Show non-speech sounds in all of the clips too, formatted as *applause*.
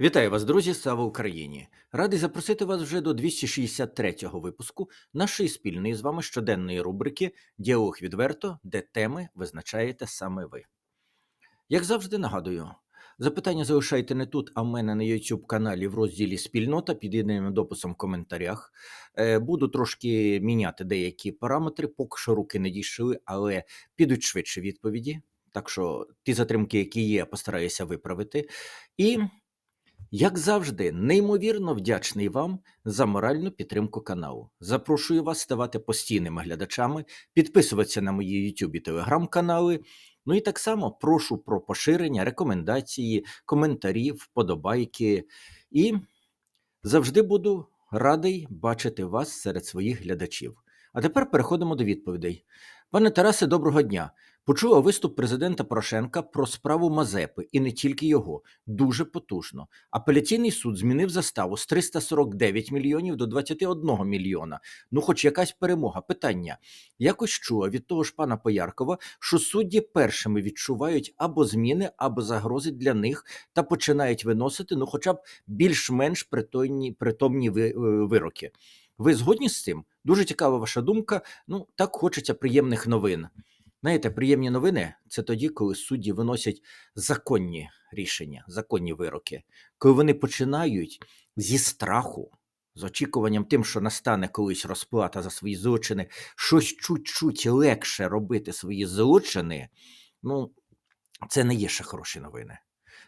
Вітаю вас, друзі! Слава Україні! Радий запросити вас вже до 263-го випуску нашої спільної з вами щоденної рубрики Діалог відверто, де теми визначаєте саме ви. Як завжди нагадую, запитання залишайте не тут, а в мене на YouTube каналі в розділі Спільнота під єдиним дописом в коментарях. Е, Буду трошки міняти деякі параметри, поки що руки не дійшли, але підуть швидше відповіді. Так що ті затримки, які є, постараюся виправити. І як завжди, неймовірно вдячний вам за моральну підтримку каналу. Запрошую вас ставати постійними глядачами, підписуватися на мої YouTube і Telegram канали. Ну і так само прошу про поширення, рекомендації, коментарі, вподобайки. І завжди буду радий бачити вас серед своїх глядачів. А тепер переходимо до відповідей. Пане Тарасе, доброго дня. Почула виступ президента Порошенка про справу Мазепи і не тільки його. Дуже потужно. Апеляційний суд змінив заставу з 349 мільйонів до 21 мільйона. Ну, хоч якась перемога. Питання. Якось чула від того ж пана Пояркова, що судді першими відчувають або зміни, або загрози для них та починають виносити, ну, хоча б більш-менш притомні, притомні е, вироки. Ви згодні з цим? Дуже цікава ваша думка. Ну, так хочеться приємних новин. Знаєте, приємні новини це тоді, коли судді виносять законні рішення, законні вироки, коли вони починають зі страху, з очікуванням тим, що настане колись розплата за свої злочини, щось чуть-чуть легше робити свої злочини. Ну, це не є ще хороші новини.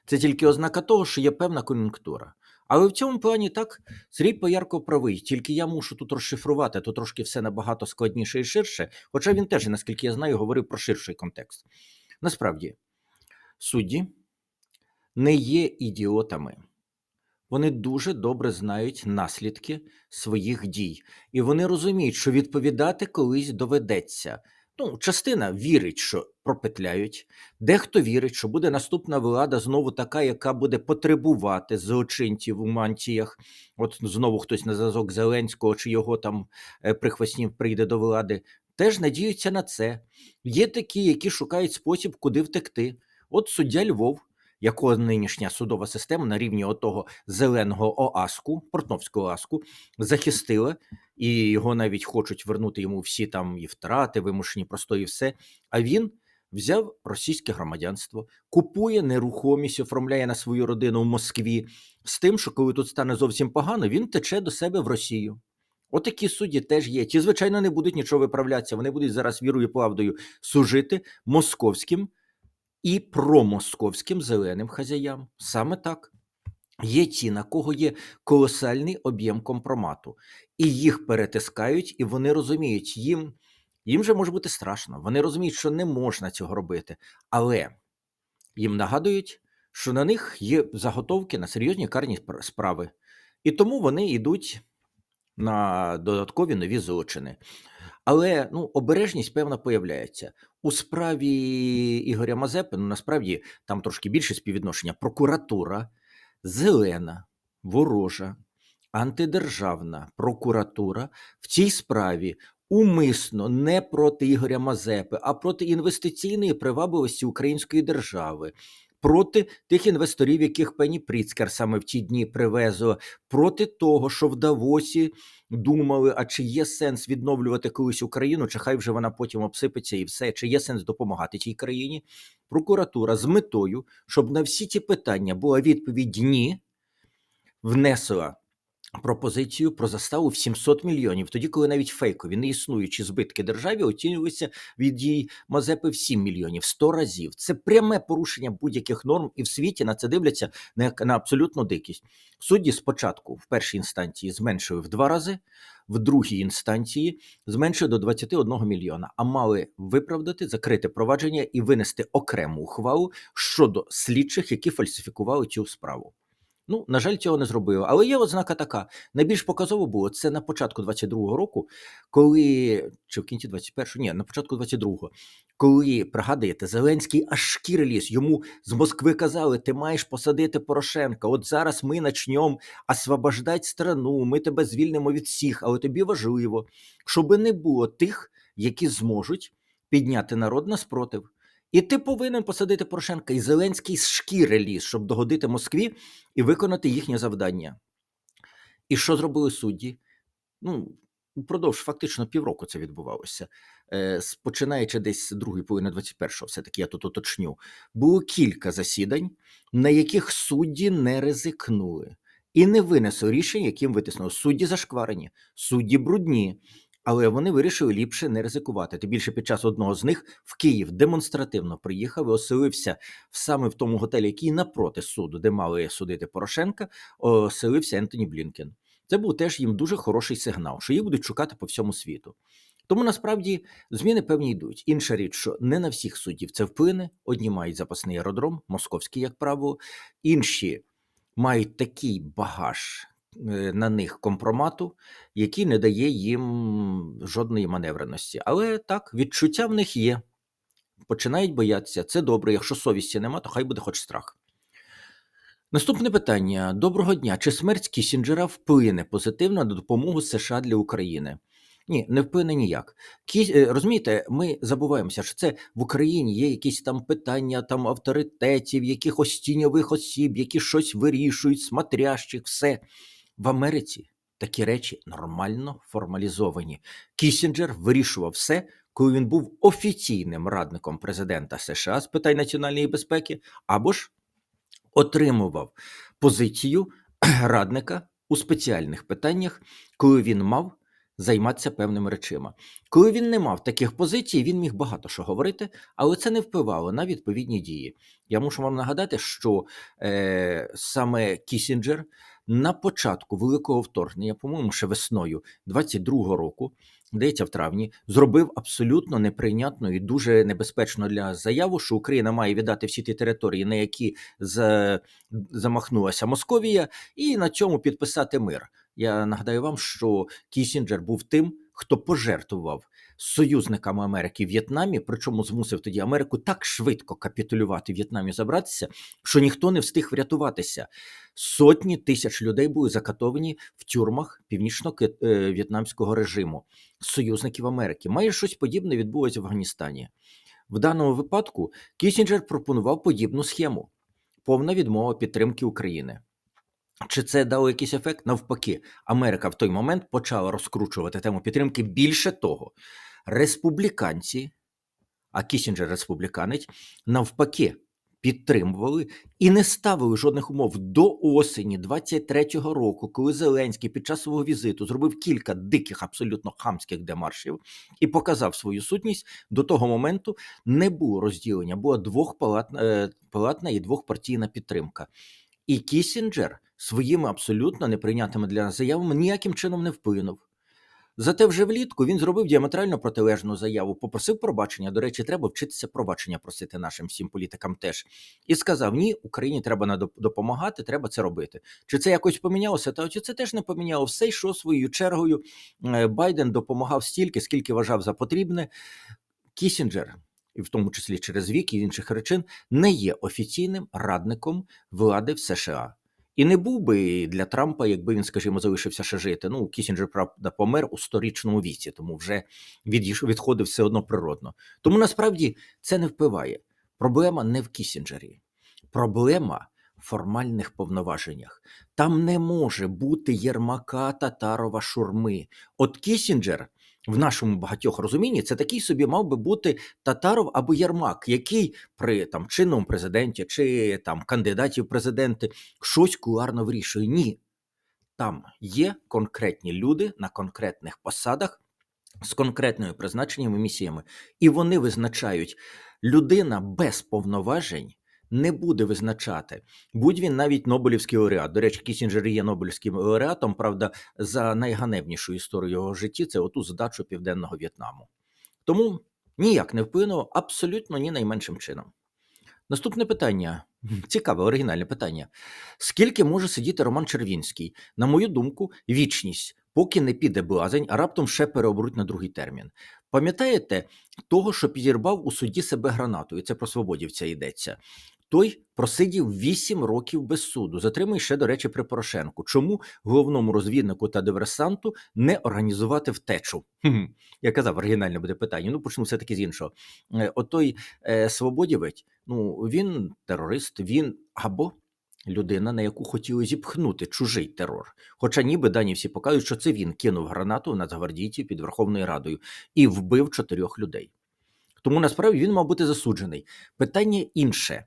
Це тільки ознака того, що є певна кон'юнктура. Але в цьому плані так Сергій Поярко правий, тільки я мушу тут розшифрувати, то трошки все набагато складніше і ширше, хоча він теж, наскільки я знаю, говорив про ширший контекст. Насправді, судді не є ідіотами. Вони дуже добре знають наслідки своїх дій, і вони розуміють, що відповідати колись доведеться. Ну, частина вірить, що пропетляють, дехто вірить, що буде наступна влада знову така, яка буде потребувати злочинців у мантіях. От знову хтось на зразок Зеленського чи його там е, прихвостнів прийде до влади. Теж надіються на це. Є такі, які шукають спосіб, куди втекти. От суддя Львов, якого нинішня судова система на рівні отого зеленого ОАСКу, Портновського ОАСКу, захистила, і його навіть хочуть вернути йому всі там і втрати, вимушені простої, і все. А він взяв російське громадянство, купує нерухомість, оформляє на свою родину в Москві, з тим, що коли тут стане зовсім погано, він тече до себе в Росію. Отакі судді теж є. Ті, звичайно, не будуть нічого виправлятися. Вони будуть зараз вірою і правдою служити московським і промосковським зеленим хазяям. Саме так. Є ті, на кого є колосальний об'єм компромату, і їх перетискають, і вони розуміють, їм, їм же може бути страшно. Вони розуміють, що не можна цього робити, але їм нагадують, що на них є заготовки на серйозні карні справи, і тому вони йдуть на додаткові нові злочини. Але ну, обережність певна появляється. У справі Ігоря Мазепи, ну насправді там трошки більше співвідношення. Прокуратура зелена, ворожа, антидержавна прокуратура в цій справі умисно не проти Ігоря Мазепи, а проти інвестиційної привабливості української держави. Проти тих інвесторів, яких пані Пріцкер саме в ті дні привезла, проти того, що в Давосі думали, а чи є сенс відновлювати колись Україну, чи хай вже вона потім обсипеться і все, чи є сенс допомагати тій країні. Прокуратура з метою, щоб на всі ті питання була відповідь ні, внесла пропозицію про заставу в 700 мільйонів, тоді, коли навіть фейкові неіснуючі збитки державі оцінювалися від дій Мазепи в 7 мільйонів 100 разів. Це пряме порушення будь-яких норм, і в світі на це дивляться на, на абсолютну дикість. Судді спочатку в першій інстанції зменшили в два рази, в другій інстанції зменшили до 21 мільйона, а мали виправдати, закрити провадження і винести окрему ухвалу щодо слідчих, які фальсифікували цю справу. Ну, на жаль, цього не зробили. Але є ознака така. Найбільш показово було це на початку 22-го року, коли чи в кінці 21-го, ні, на початку 22-го, коли пригадуєте, Зеленський аж шкіри ліз. Йому з Москви казали: ти маєш посадити Порошенка. От зараз ми почнемо освобождати страну, ми тебе звільнимо від всіх, але тобі важливо, щоб не було тих, які зможуть підняти народ на спротив. І ти повинен посадити Порошенка, і Зеленський з шкіри ліз, щоб догодити Москві і виконати їхнє завдання. І що зробили судді? Ну, упродовж фактично півроку це відбувалося. Е, починаючи десь з другої половини 21-го, все-таки я тут уточню, було кілька засідань, на яких судді не ризикнули і не винесли рішень, яким витиснули. Судді зашкварені, судді брудні, але вони вирішили ліпше не ризикувати. Тим більше під час одного з них в Київ демонстративно приїхав і оселився саме в тому готелі, який напроти суду, де мали судити Порошенка, оселився Ентоні Блінкен. Це був теж їм дуже хороший сигнал, що їх будуть шукати по всьому світу. Тому насправді зміни певні йдуть. Інша річ, що не на всіх суддів це вплине. Одні мають запасний аеродром, московський, як правило, інші мають такий багаж на них компромату, який не дає їм жодної маневреності. Але так, відчуття в них є. Починають боятися. Це добре. Якщо совісті нема, то хай буде хоч страх. Наступне питання. Доброго дня. Чи смерть Кісінджера вплине позитивно на допомогу США для України? Ні, не вплине ніяк. Кі... е, Розумієте, ми забуваємося, що це в Україні є якісь там питання там авторитетів, якихось тіньових осіб, які щось вирішують, смотрящих, все. В Америці такі речі нормально формалізовані. Кісінджер вирішував все, коли він був офіційним радником президента США з питань національної безпеки, або ж отримував позицію *clears throat* радника у спеціальних питаннях, коли він мав займатися певними речима. Коли він не мав таких позицій, він міг багато що говорити, але це не впливало на відповідні дії. Я мушу вам нагадати, що е, саме Кісінджер на початку великого вторгнення, по-моєму, ще весною 22-го року, здається, в травні, зробив абсолютно неприйнятну і дуже небезпечну для заяву, що Україна має віддати всі ті території, на які замахнулася Московія, і на цьому підписати мир. Я нагадаю вам, що Кісінджер був тим, хто пожертвував союзниками Америки в В'єтнамі, причому змусив тоді Америку так швидко капітулювати в В'єтнамі, забратися, що ніхто не встиг врятуватися. Сотні тисяч людей були закатовані в тюрмах північно-в'єтнамського режиму союзників Америки. Майже щось подібне відбулося в Афганістані. В даному випадку Кісінджер пропонував подібну схему: повна відмова підтримки України. Чи це дало якийсь ефект? Навпаки, Америка в той момент почала розкручувати тему підтримки. Більше того, республіканці, а Кісінджер республіканець, навпаки, підтримували і не ставили жодних умов до осені 23-го року, коли Зеленський під час свого візиту зробив кілька диких, абсолютно хамських демаршів і показав свою сутність. До того моменту не було розділення, була двохпалатна е, палатна і двохпартійна підтримка. І Кісінджер своїми абсолютно неприйнятними для нас заявами ніяким чином не вплинув. Зате вже влітку він зробив діаметрально протилежну заяву, попросив пробачення. До речі, треба вчитися пробачення просити нашим всім політикам теж. І сказав: ні, Україні треба допомагати, треба це робити. Чи це якось помінялося? Та чи це теж не поміняло. Все йшло своєю чергою. Е, Байден допомагав стільки, скільки вважав за потрібне. Кісінджер, і в тому числі через вік і інших причин, не є офіційним радником влади в США. І не був би для Трампа, якби він, скажімо, залишився ще жити. Ну, Кісінджер, правда, помер у сторічному віці, тому вже відходив все одно природно. Тому насправді це не впливає. Проблема не в Кісінджері. Проблема в формальних повноваженнях. Там не може бути Єрмака, Татарова, Шурми. От Кісінджер в нашому багатьох розумінні це такий собі мав би бути Татаров або Єрмак, який при там чинному президенті чи там кандидаті в президенти щось куларно вирішує. Ні. Там є конкретні люди на конкретних посадах з конкретними призначеннями і місіями, і вони визначають людина без повноважень. Не буде визначати, будь він навіть Нобелівський лауреат. До речі, Кісінджер є Нобелівським лауреатом, правда, за найганебнішу історію його житті це оту здачу Південного В'єтнаму. Тому ніяк не вплинуло абсолютно ні найменшим чином. Наступне питання. Цікаве, оригінальне питання. Скільки може сидіти Роман Червінський? На мою думку, вічність, поки не піде блазень, а раптом ще переоберуть на другий термін. Пам'ятаєте того, що підірвав у суді себе гранатою? Це про свободівця йдеться. Той просидів 8 років без суду. Затриманий ще, до речі, при Порошенку. Чому головному розвіднику та диверсанту не організувати втечу? Я казав, оригінальне буде питання. Ну, почну все-таки з іншого. Е, Отой е, Свободівець, ну він терорист, він або людина, на яку хотіли зіпхнути чужий терор. Хоча ніби дані всі показують, що це він кинув гранату нацгвардійців під Верховною Радою і вбив чотирьох людей. Тому насправді він мав бути засуджений. Питання інше.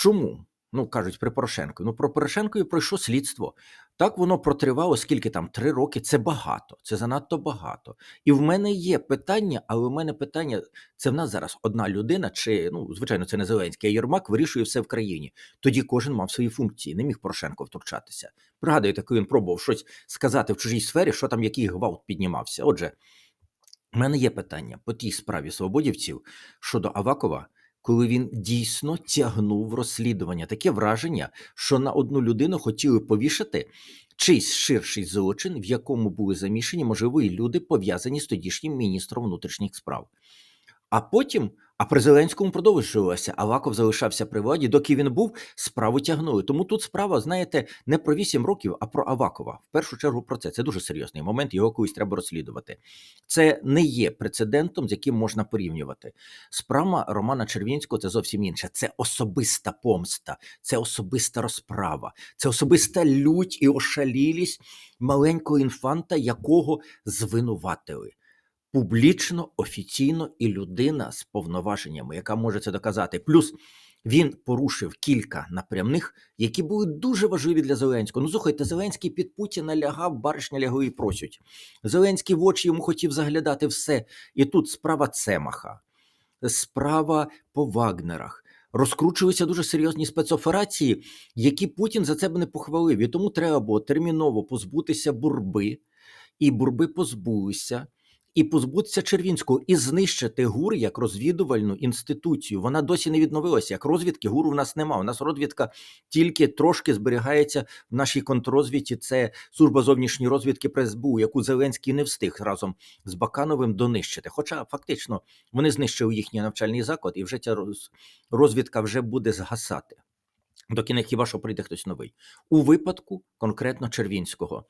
Чому? Ну, кажуть, при Порошенку. Ну, про Порошенкові пройшло слідство. Так воно протривало скільки там? Три роки. Це багато, це занадто багато. І в мене є питання, але в мене питання: це в нас зараз одна людина, чи ну, звичайно, це не Зеленський, а Єрмак вирішує все в країні. Тоді кожен мав свої функції, не міг Порошенко втручатися. Пригадуєте, коли він пробував щось сказати в чужій сфері, що там який гвалт піднімався. Отже, в мене є питання по тій справі свободівців щодо Авакова, коли він дійсно тягнув розслідування. Таке враження, що на одну людину хотіли повішати чийсь ширший злочин, в якому були замішані, можливо, і люди, пов'язані з тодішнім міністром внутрішніх справ. А потім, а при Зеленському продовжувалося. Аваков залишався при владі, доки він був, справу тягнули. Тому тут справа, знаєте, не про 8 років, а про Авакова. В першу чергу про це. Це дуже серйозний момент, його колись треба розслідувати. Це не є прецедентом, з яким можна порівнювати. Справа Романа Червінського це зовсім інше. Це особиста помста, це особиста розправа, це особиста лють і ошалілість маленького інфанта, якого звинуватили публічно, офіційно і людина з повноваженнями, яка може це доказати. Плюс він порушив кілька напрямних, які були дуже важливі для Зеленського. Ну, слухайте, Зеленський під Путіна лягав, баришня лягли і просять. Зеленський в очі йому хотів заглядати все. І тут справа Цемаха, справа по Вагнерах. Розкручуються дуже серйозні спецоперації, які Путін за це б не похвалив. І тому треба було терміново позбутися бурби, і бурби позбулися і позбутися Червінського і знищити ГУР як розвідувальну інституцію. Вона досі не відновилася. Як розвідки ГУРу в нас немає. У нас розвідка тільки трошки зберігається в нашій контррозвідці. Це служба зовнішньої розвідки при СБУ, яку Зеленський не встиг разом з Бакановим донищити. Хоча фактично вони знищили їхній навчальний заклад, і вже ця розвідка вже буде згасати. Доки не хіба що прийде хтось новий у випадку конкретно Червінського.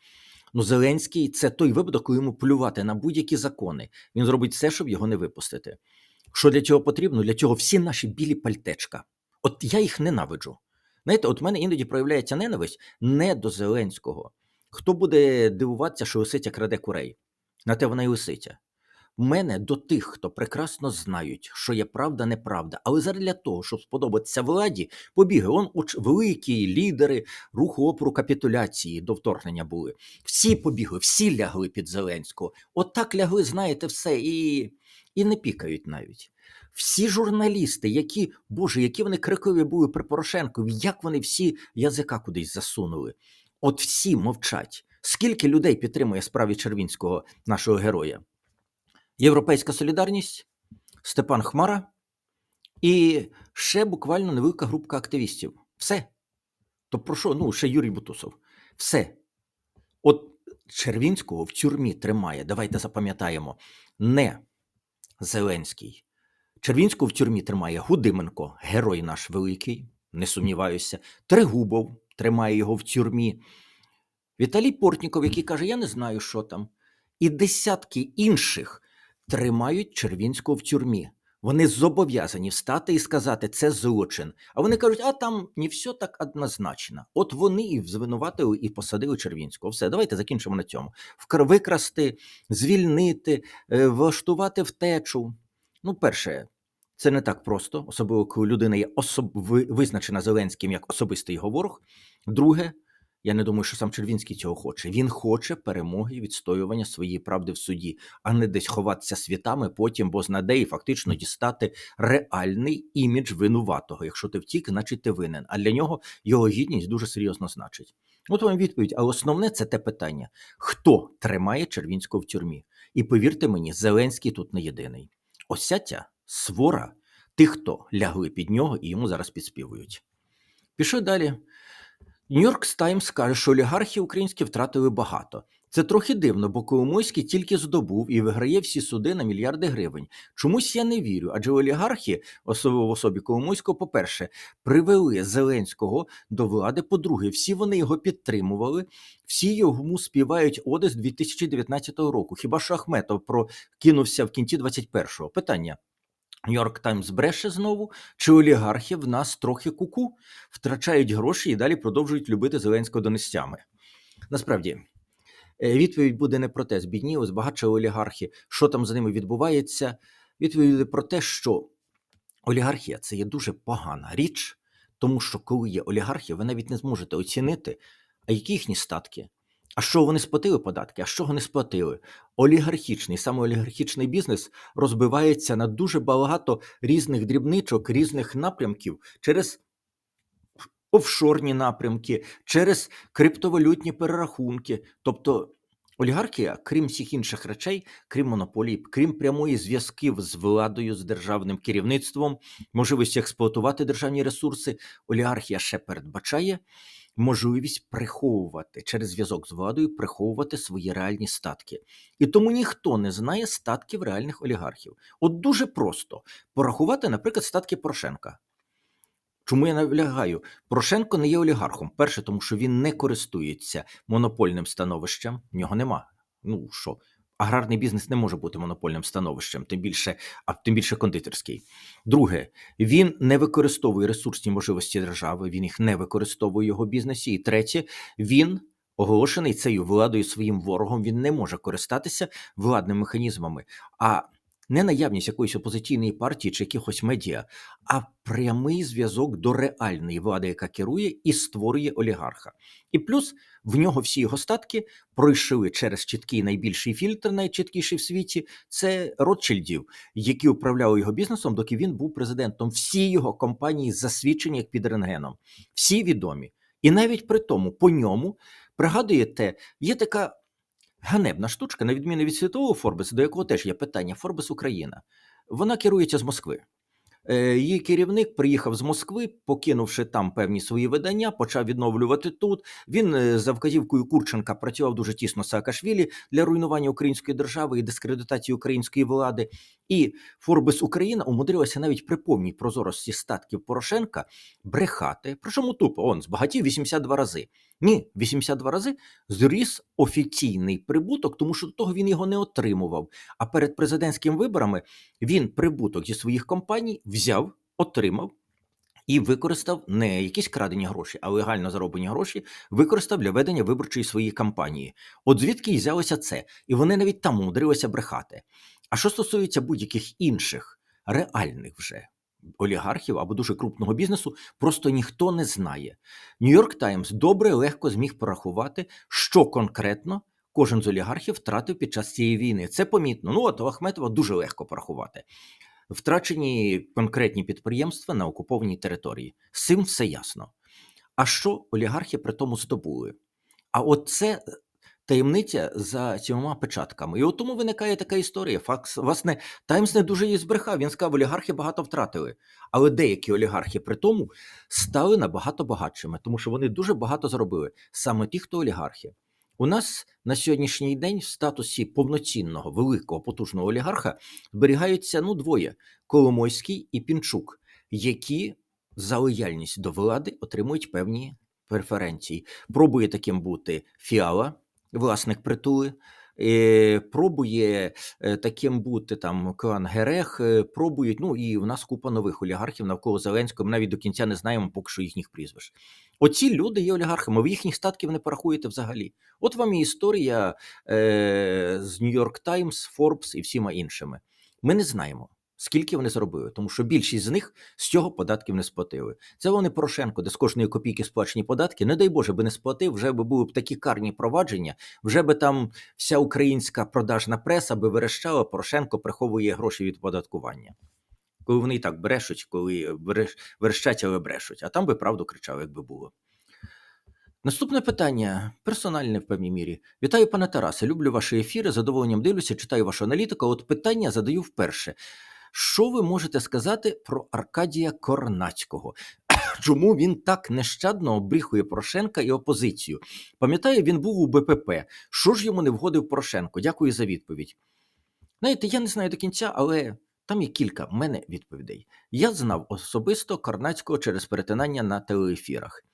Ну, Зеленський це той випадок, коли йому плювати на будь-які закони. Він зробить все, щоб його не випустити. Що для цього потрібно? Для цього всі наші білі пальтечка. От я їх ненавиджу. Знаєте, от в мене іноді проявляється ненависть не до Зеленського. Хто буде дивуватися, що лисиця краде курей? На те вона й лисиця мене до тих, хто прекрасно знають, що є правда, неправда, але задля того, щоб сподобатися владі, побіги. Он уч великі лідери руху опору капітуляції до вторгнення були. Всі побігли, всі лягли під Зеленського. От лягли, знаєте, все і, і не пікають навіть. Всі журналісти, які, Боже, які вони крикові були при Порошенкові, як вони всі язика кудись засунули. От всі мовчать. Скільки людей підтримує справі Червінського нашого героя? Європейська солідарність, Степан Хмара і ще буквально невелика групка активістів. Все. То про що? Ну, ще Юрій Бутусов. Все. От Червінського в тюрмі тримає. Давайте запам'ятаємо. Не Зеленський. Червінського в тюрмі тримає Гудименко, герой наш великий, не сумніваюся. Тригубов тримає його в тюрмі. Віталій Портніков, який каже: Я не знаю, що там. І десятки інших тримають Червінського в тюрмі. Вони зобов'язані встати і сказати, це злочин. А вони кажуть, а там не все так однозначно. От вони і звинуватили і посадили Червінського. Все, давайте закінчимо на цьому. Викрасти, звільнити, е, влаштувати втечу. Ну, перше, це не так просто, особливо коли людина є особ... визначена Зеленським як особистий його ворог. Друге, я не думаю, що сам Червінський цього хоче. Він хоче перемоги відстоювання своєї правди в суді, а не десь ховатися світами, потім, бо знаде і фактично дістати реальний імідж винуватого. Якщо ти втік, значить ти винен. А для нього його гідність дуже серйозно значить. От вам відповідь. А основне це те питання: хто тримає Червінського в тюрмі? І повірте мені, Зеленський тут не єдиний. Ось ця свора тих, хто лягли під нього і йому зараз підспівують. Пішли далі. Нью-Йорк Таймс каже, що олігархи українські втратили багато. Це трохи дивно, бо Коломойський тільки здобув і виграє всі суди на мільярди гривень. Чомусь я не вірю, адже олігархи, особливо в особі Коломойського, по-перше, привели Зеленського до влади. По-друге, всі вони його підтримували, всі йому співають оди з 2019 року. Хіба що Ахметов прокинувся в кінці 21-го? Питання. Нью-Йорк Таймс бреше знову, чи олігархи в нас трохи куку, втрачають гроші і далі продовжують любити Зеленського донестями. Насправді, е, відповідь буде не про те, збідніли, збагачили олігархи, що там за ними відбувається. Відповідь буде про те, що олігархія це є дуже погана річ, тому що коли є олігархія, ви навіть не зможете оцінити, а які їхні статки, а що вони сплатили податки, а що вони сплатили. Олігархічний, саме олігархічний бізнес розбивається на дуже багато різних дрібничок, різних напрямків через офшорні напрямки, через криптовалютні перерахунки. Тобто олігархія, крім всіх інших речей, крім монополій, крім прямої зв'язків з владою, з державним керівництвом, можливості експлуатувати державні ресурси, олігархія ще передбачає можливість приховувати через зв'язок з владою, приховувати свої реальні статки. І тому ніхто не знає статків реальних олігархів. От дуже просто порахувати, наприклад, статки Порошенка. Чому я наполягаю? Порошенко не є олігархом. Перше, тому що він не користується монопольним становищем, в нього нема. Ну що, аграрний бізнес не може бути монопольним становищем, тим більше, а тим більше кондитерський. Друге, він не використовує ресурсні можливості держави, він їх не використовує в його бізнесі. І третє, він оголошений цією владою своїм ворогом. Він не може користатися владними механізмами. А не наявність якоїсь опозиційної партії чи якихось медіа, а прямий зв'язок до реальної влади, яка керує і створює олігарха. І плюс в нього всі його статки пройшли через чіткий найбільший фільтр, найчіткіший в світі. Це Ротшильдів, які управляли його бізнесом, доки він був президентом. Всі його компанії засвідчені як під рентгеном, всі відомі. І навіть при тому, по ньому пригадуєте, є така ганебна штучка, на відміну від світового Форбеса, до якого теж є питання Форбес Україна. Вона керується з Москви. Е, Її керівник приїхав з Москви, покинувши там певні свої видання, почав відновлювати тут. Він е, за вказівкою Курченка працював дуже тісно Саакашвілі для руйнування української держави і дискредитації української влади. І Форбес Україна умудрилася навіть при повній прозорості статків Порошенка брехати. Причому тупо он збагатів 82 рази. Ні, 82 рази зріс офіційний прибуток, тому що до того він його не отримував. А перед президентськими виборами він прибуток зі своїх компаній взяв, отримав і використав не якісь крадені гроші, а легально зароблені гроші, використав для ведення виборчої своєї кампанії. От звідки і взялося це, і вони навіть там умудрилися брехати. А що стосується будь-яких інших реальних вже олігархів або дуже крупного бізнесу, просто ніхто не знає. Нью-Йорк Таймс добре легко зміг порахувати, що конкретно кожен з олігархів втратив під час цієї війни. Це помітно. Ну от Ахметова дуже легко порахувати. Втрачені конкретні підприємства на окупованій території. З цим все ясно. А що олігархи при тому здобули? А от це таємниця за сімома печатками. І от тому виникає така історія. Факс, власне, Таймс не дуже її збрехав. Він сказав, олігархи багато втратили. Але деякі олігархи при тому стали набагато багатшими, тому що вони дуже багато заробили. Саме ті, хто олігархи. У нас на сьогоднішній день в статусі повноцінного великого потужного олігарха зберігаються ну двоє: Коломойський і Пінчук, які за лояльність до влади отримують певні преференції. Пробує таким бути Фіала, власник притули. Пробує е, таким бути там клан Герех, е, пробують. Ну і в нас купа нових олігархів навколо Зеленського. Ми навіть до кінця не знаємо поки що їхніх прізвищ. Оці люди є олігархами. Ви їхніх статків не порахуєте взагалі. От вам і історія е, з York Times, Forbes і всіма іншими. Ми не знаємо. Скільки вони зробили, тому що більшість з них з цього податків не сплатили. Це вони Порошенко, де з кожної копійки сплачені податки. Не дай Боже, би не сплатив, вже би були б такі карні провадження, вже би там вся українська продажна преса би верещала, Порошенко приховує гроші від податкування. Коли вони і так брешуть, коли верещ- верещать, але брешуть, а там би правду кричали, якби було. Наступне питання персональне в певній мірі. Вітаю, пане Тарасе. Люблю ваші ефіри. Задоволенням дивлюся, читаю вашу аналітику. От питання задаю вперше. Що ви можете сказати про Аркадія Корнацького? *coughs* чому він так нещадно обріхує Порошенка і опозицію. Пам'ятаю, він був у БПП. Що ж йому не вгодив Порошенко? Дякую за відповідь. Знаєте, я не знаю до кінця, але там є кілька в мене відповідей. Я знав особисто Карнацького через перетинання на телеефірах.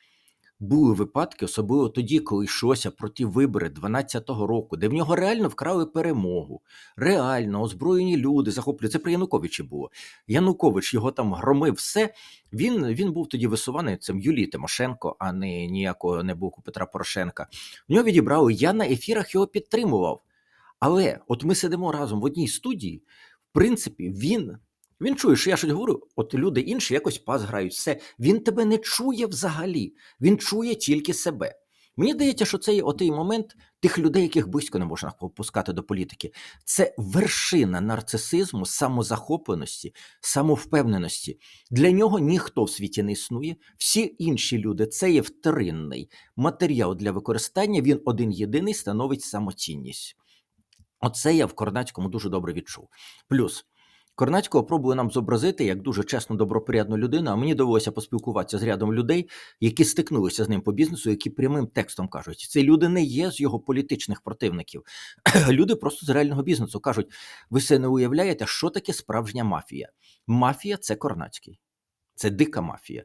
Були випадки, особливо тоді, коли йшлося про ті вибори 12-го року, де в нього реально вкрали перемогу. Реально, озброєні люди захоплюють. Це при Януковичі було. Янукович його там громив все. Він, він був тоді висуваний цим Юлії Тимошенко, а не ніякого не був у Петра Порошенка. В нього відібрали. Я на ефірах його підтримував. Але от ми сидимо разом в одній студії. В принципі, він. Він чує, що я щось говорю, от люди інші якось пас грають. Все, він тебе не чує взагалі, він чує тільки себе. Мені здається, що це є отий момент тих людей, яких близько не можна попускати до політики. Це вершина нарцисизму, самозахопленості, самовпевненості. Для нього ніхто в світі не існує. Всі інші люди це є вторинний матеріал для використання. Він один єдиний становить самоцінність. Оце я в Корнацькому дуже добре відчув. Плюс. Корнацького пробує нам зобразити як дуже чесну, добропорядну людину, а мені довелося поспілкуватися з рядом людей, які стикнулися з ним по бізнесу, які прямим текстом кажуть, ці люди не є з його політичних противників. *clears throat* люди просто з реального бізнесу кажуть: ви все не уявляєте, що таке справжня мафія? Мафія це Корнацький, це дика мафія.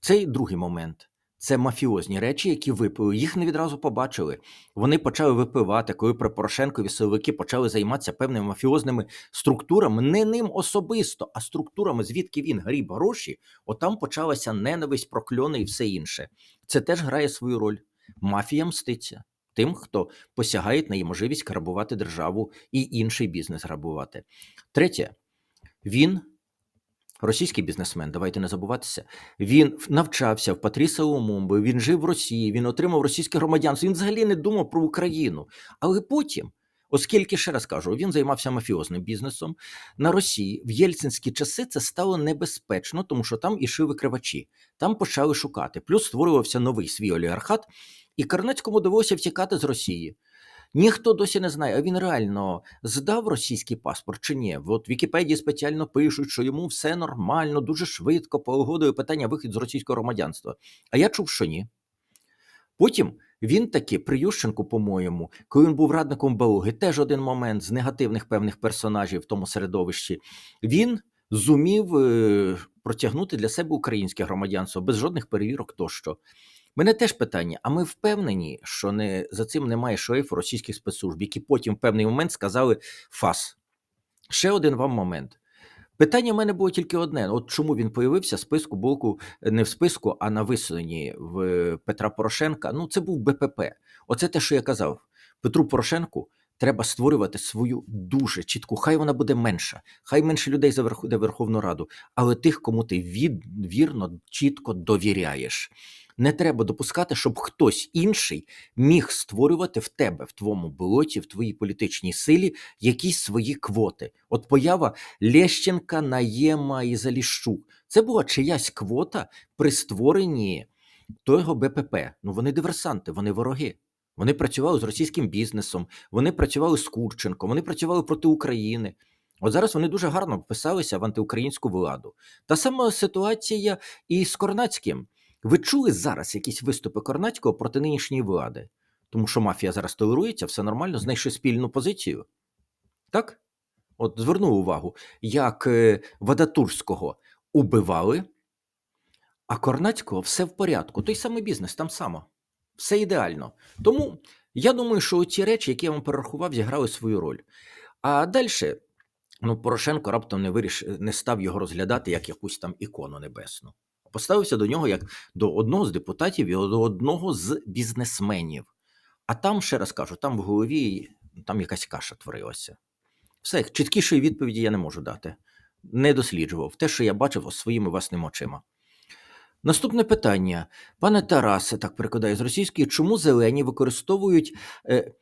Цей другий момент. Це мафіозні речі, які випили. Їх не відразу побачили. Вони почали випивати, коли при Порошенкові силовики почали займатися певними мафіозними структурами, не ним особисто, а структурами, звідки він гріб гроші. Отам почалася ненависть, прокльони і все інше. Це теж грає свою роль. Мафія мститься тим, хто посягає на її можливість грабувати державу і інший бізнес грабувати. Третє, він Російський бізнесмен, давайте не забуватися. Він навчався в Патріса Умумби, він жив в Росії, він отримав російське громадянство. Він взагалі не думав про Україну. Але потім, оскільки ще раз кажу, він займався мафіозним бізнесом на Росії в єльцинські часи це стало небезпечно, тому що там ішли викривачі, там почали шукати. Плюс створювався новий свій олігархат, і Карнацькому довелося втікати з Росії. Ніхто досі не знає, а він реально здав російський паспорт чи ні. От Вікіпедії спеціально пишуть, що йому все нормально, дуже швидко погодує питання вихід з російського громадянства. А я чув, що ні. Потім він таки при Ющенку, по-моєму, коли він був радником Белуги, теж один момент з негативних певних персонажів в тому середовищі, він зумів е, протягнути для себе українське громадянство без жодних перевірок тощо. Мене теж питання: а ми впевнені, що не за цим немає шлейфу російських спецслужб, які потім в певний момент сказали фас. Ще один вам момент. Питання в мене було тільки одне: от чому він появився в списку боку, не в списку, а на висуненні в Петра Порошенка. Ну, це був БПП. Оце те, що я казав. Петру Порошенку треба створювати свою дуже чітку. Хай вона буде менша, хай менше людей заверху Верховну Раду, але тих, кому ти від, вірно, чітко довіряєш. Не треба допускати, щоб хтось інший міг створювати в тебе, в твоєму болоті, в твоїй політичній силі якісь свої квоти. От поява Лещенка, Наєма і Заліщук. Це була чиясь квота при створенні того БПП. Ну вони диверсанти, вони вороги. Вони працювали з російським бізнесом, вони працювали з Курченком, вони працювали проти України. От зараз вони дуже гарно вписалися в антиукраїнську владу. Та сама ситуація і з Корнацьким. Ви чули зараз якісь виступи Корнацького проти нинішньої влади? Тому що мафія зараз толерується, все нормально, знайшли спільну позицію. Так? От звернув увагу, як е, Вадатурського убивали, а Корнацького все в порядку. Той самий бізнес, там само. Все ідеально. Тому я думаю, що ці речі, які я вам перерахував, зіграли свою роль. А далі, ну, Порошенко раптом не виріш, не став його розглядати як якусь там ікону небесну. Поставився до нього як до одного з депутатів і до одного з бізнесменів. А там, ще раз кажу, там в голові там якась каша творилася. Все, чіткішої відповіді я не можу дати. Не досліджував те, що я бачив своїми власними очима. Наступне питання. Пане Тарасе, так перекладаю з російської, чому зелені використовують. Е,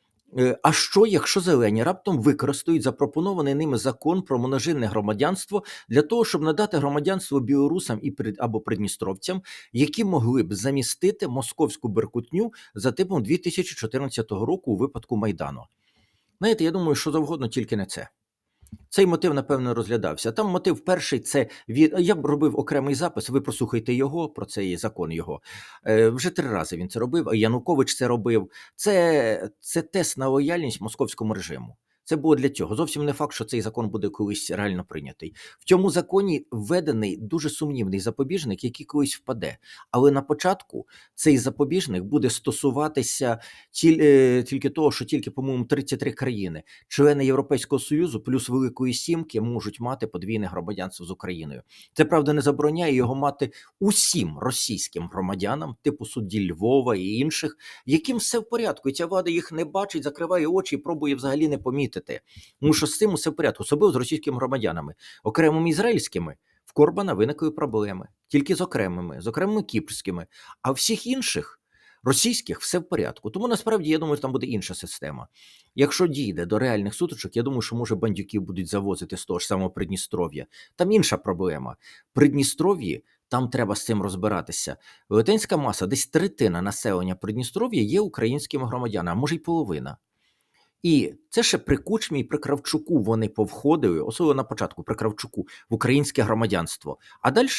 а що, якщо зелені раптом використають запропонований ними закон про множинне громадянство для того, щоб надати громадянство білорусам і або придністровцям, які могли б замістити московську беркутню за типом 2014 року у випадку Майдану? Знаєте, я думаю, що завгодно, тільки не це. Цей мотив, напевно, розглядався. Там мотив перший це від. Я б робив окремий запис. Ви прослухайте його про цей закон. Його е, вже три рази він це робив. Янукович це робив. Це, це тест на лояльність московському режиму. Це було для цього. Зовсім не факт, що цей закон буде колись реально прийнятий. В цьому законі введений дуже сумнівний запобіжник, який колись впаде. Але на початку цей запобіжник буде стосуватися е, тільки того, що тільки, по-моєму, 33 країни, члени Європейського Союзу плюс Великої Сімки можуть мати подвійне громадянство з Україною. Це правда не забороняє його мати усім російським громадянам, типу судді Львова і інших, яким все в порядку, і ця влада їх не бачить, закриває очі і пробує взагалі не помітити. Тому що з цим усе в порядку, особливо з російськими громадянами, окремими ізраїльськими. В Корбана виникли проблеми тільки з окремими, з окремими кіпрськими, а всіх інших російських все в порядку. Тому насправді я думаю, там буде інша система. Якщо дійде до реальних сутичок, я думаю, що може бандюків будуть завозити з того ж самого Придністров'я. Там інша проблема. Придністров'ї там треба з цим розбиратися. Велетенська маса, десь третина населення Придністров'я є українськими громадянами, а може й половина. І це ще при Кучмі і при Кравчуку вони повходили, особливо на початку при Кравчуку, в українське громадянство. А далі,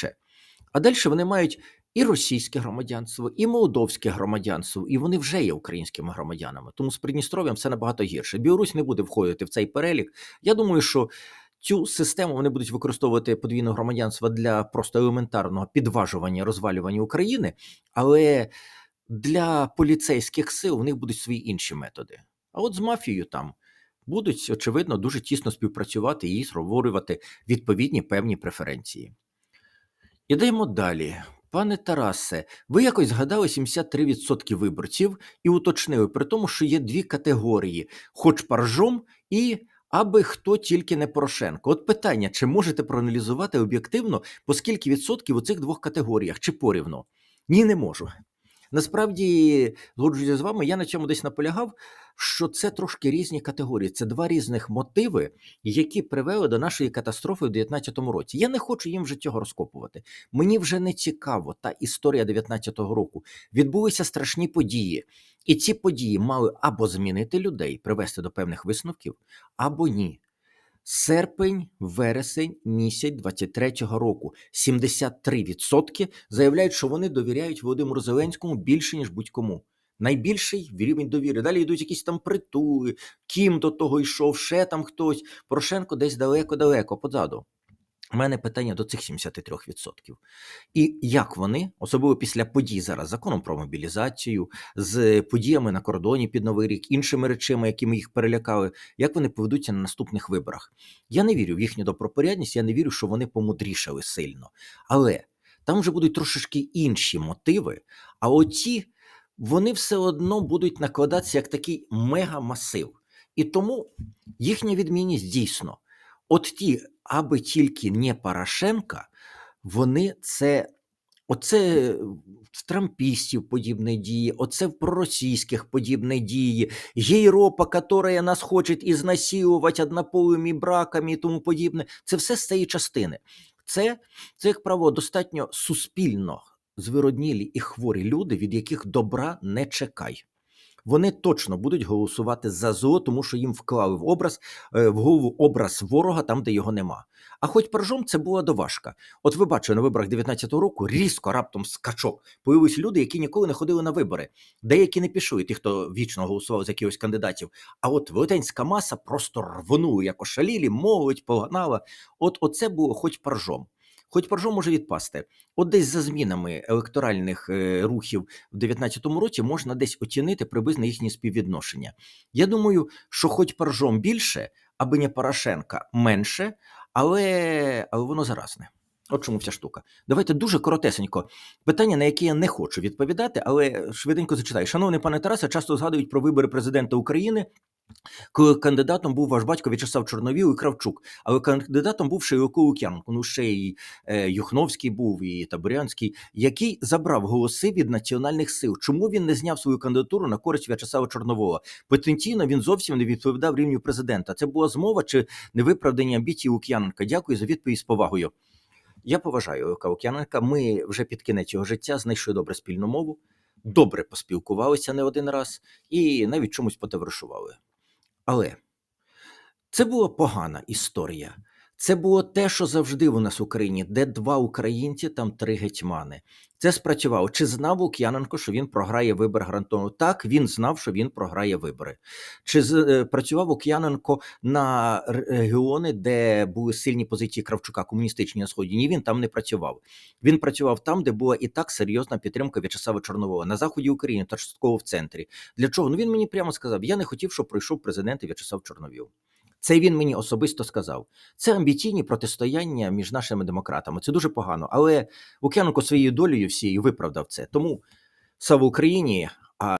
а далі вони мають і російське громадянство, і молдовське громадянство, і вони вже є українськими громадянами. Тому з Придністров'ям все набагато гірше. Білорусь не буде входити в цей перелік. Я думаю, що цю систему вони будуть використовувати подвійне громадянство для просто елементарного підважування, розвалювання України, але для поліцейських сил у них будуть свої інші методи. А от з мафією там будуть, очевидно, дуже тісно співпрацювати і створювати відповідні певні преференції. Ідемо далі. Пане Тарасе, ви якось згадали 73% виборців і уточнили при тому, що є дві категорії: хоч паржом і аби хто тільки не Порошенко. От питання: чи можете проаналізувати об'єктивно, по скільки відсотків у цих двох категоріях, чи порівно? Ні, не можу. Насправді, згоджуюся з вами, я на цьому десь наполягав, що це трошки різні категорії. Це два різних мотиви, які привели до нашої катастрофи в 2019 році. Я не хочу їм вже цього розкопувати. Мені вже не цікаво та історія 2019 року. Відбулися страшні події, і ці події мали або змінити людей, привести до певних висновків, або ні. Серпень, вересень, місяць 23-го року 73% заявляють, що вони довіряють Володимиру Зеленському більше ніж будь-кому. Найбільший рівень довіри. Далі йдуть якісь там притули, ким до того йшов, ще там хтось. Порошенко десь далеко-далеко позаду. У мене питання до цих 73%. І як вони, особливо після подій зараз законом про мобілізацію, з подіями на кордоні під Новий рік, іншими речами, якими їх перелякали, як вони поведуться на наступних виборах? Я не вірю в їхню добропорядність, я не вірю, що вони помудрішали сильно. Але там вже будуть трошечки інші мотиви. А оці вони все одно будуть накладатися як такий мегамасив. І тому їхня відмінність дійсно. От ті, аби тільки не Порошенка, вони це. Оце в трампістів подібні дії, оце в проросійських подібні дії, Європа, яка нас хоче ізнасилувати однополими браками і тому подібне. Це все з цієї частини. Це, це як право, достатньо суспільно звироднілі і хворі люди, від яких добра не чекай вони точно будуть голосувати за зло, тому що їм вклали в образ е, в голову образ ворога там, де його нема. А хоч пержом це була доважка. От ви бачите, на виборах 19-го року різко раптом скачок. Появились люди, які ніколи не ходили на вибори. Деякі не пішли, ті, хто вічно голосував за якихось кандидатів. А от велетенська маса просто рвонула, як ошалілі, молодь, погнала. От оце було хоч паржом. Хоч Поржо може відпасти. От десь за змінами електоральних е, рухів в 2019 році можна десь оцінити приблизно їхні співвідношення. Я думаю, що хоч Поржом більше, аби не Порошенка менше, але, але воно заразне. От чому вся штука. Давайте дуже коротесенько. Питання, на яке я не хочу відповідати, але швиденько зачитаю. Шановний пане Тарасе, часто згадують про вибори президента України коли кандидатом був ваш батько В'ячеслав Чорновіл і Кравчук, але кандидатом був й Лук'янко, ну ще й е, Юхновський був, і Табурянський, який забрав голоси від національних сил. Чому він не зняв свою кандидатуру на користь В'ячеслава Чорновола? Потенційно він зовсім не відповідав рівню президента. Це була змова чи невиправдані амбіції Лук'яненка? Дякую за відповідь з повагою. Я поважаю Лука Лук'яненка. Ми вже під кінець його життя знайшли добре спільну мову, добре поспілкувалися не один раз і навіть чомусь потоваришували. Але Це була погана історія. Це було те, що завжди у нас в Україні, де два українці, там три гетьмани. Це спрацювало. Чи знав Лук'яненко, що він програє вибори гарантовано? Так, він знав, що він програє вибори. Чи е, працював Лук'яненко на регіони, де були сильні позиції Кравчука, комуністичні на сході? Ні, він там не працював. Він працював там, де була і так серйозна підтримка В'ячеслава Чорновола на заході України, та частково в центрі. Для чого? Ну він мені прямо сказав: я не хотів, щоб прийшов президент В'ячеслав Чорновіл. Це він мені особисто сказав. Це амбіційні протистояння між нашими демократами. Це дуже погано. Але Лук'яненко своєю долею всією виправдав це. Тому слава Україні!